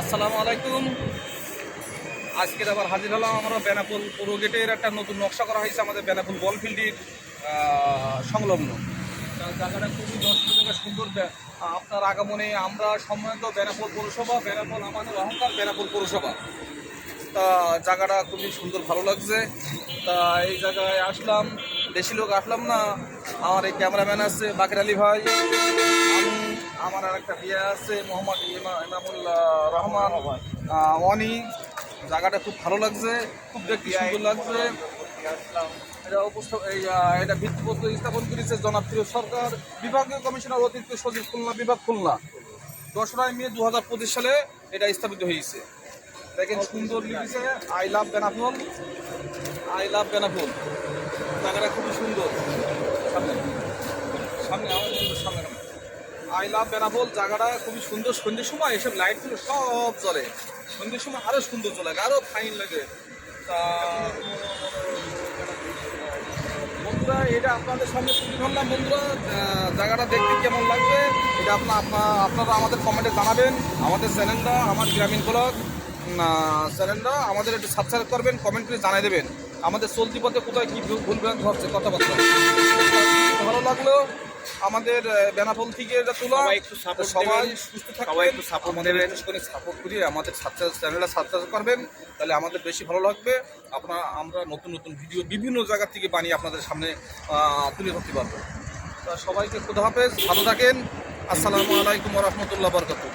আসসালামু আলাইকুম। আজকের আবার হাজির হলাম আমরা বেনাপুল পুরো গেটের একটা নতুন নকশা করা হয়েছে আমাদের বেনাপুল বল ফিল্ডের সংলগ্ন। জায়গাটা খুবই দর্শনীয় জায়গা সুন্দর। আপনার আগমনে আমরা সম্মানিত বেনাপুল পৌরসভা বেনাপুল আমাদের অহংকার বেনাপুল পৌরসভা। তা জায়গাটা খুবই সুন্দর, ভালো লাগছে। তা এই জায়গায় আসলাম। বেশি লোক আসলাম না। আমার এই ক্যামেরাম্যান আছে, বাকের আলী ভাই। আমি আমার আর একটা বিয়ে আছে, মোহাম্মদ ইমা- ইমামুল রহমান। অনি, জায়গাটা খুব ভালো লাগছে, খুব দেখতে লাগছে। এটা উপস্থ এটা ভিত্তিপত্র স্থাপন করেছে জনপ্রিয় সরকার, বিভাগীয় কমিশনার অতিরিক্ত সচিব খুলনা, বিভাগ খুলনা। দোসরা মে দু হাজার পঁচিশ সালে এটা স্থাপিত হয়েছে। দেখেন সুন্দর লিখেছে, I love Benaphul. I love Benaphul. জায়গাটা খুবই সুন্দর সামনে সামনে আমার বন্ধুর সামনে আই লাভ বেনাফুল জায়গাটা খুবই সুন্দর, সন্ধ্যের সময় এসব লাইটগুলো সব জ্বলে। সন্ধ্যের সময় আরও সুন্দর জ্বলে, আরও ফাইন লাগে। তা, বন্ধুরা, এটা আপনাদের সামনে তুলে ধরলাম, বন্ধুরা। জায়গাটা দেখতে কেমন লাগবে, এটা আপনার আপনার আমাদের কমেন্টে জানাবেন। আমাদের চ্যানেলটা, আমার গ্রামীণ ব্লগ চ্যানেলটা আমাদের একটু সাবস্ক্রাইব করবেন কমেন্ট করে জানিয়ে দেবেন। আমাদের চলতি পথে কোথায় কী ভুল ভ্রান্তি হচ্ছে কথাবার্তা আমাদের বেনাপোল থেকে এটা তোলা সবাই একটু support সবাই সুস্থ থাকবেন। একটু দেবেন। করে সাপোর্ট করি আমাদের সাবস্ক্রাইব চ্যানেলটা সাবস্ক্রাইব করবেন তাহলে আমাদের বেশি ভালো লাগবে। আপনারা আমরা নতুন নতুন ভিডিও বিভিন্ন জায়গা থেকে বানিয়ে আপনাদের সামনে তুলে ধরতে পারব। তা সবাইকে খুদা হাফেজ ভালো থাকেন। আসসালামু আলাইকুম রহমতুল্লাহ বরকাতুহ।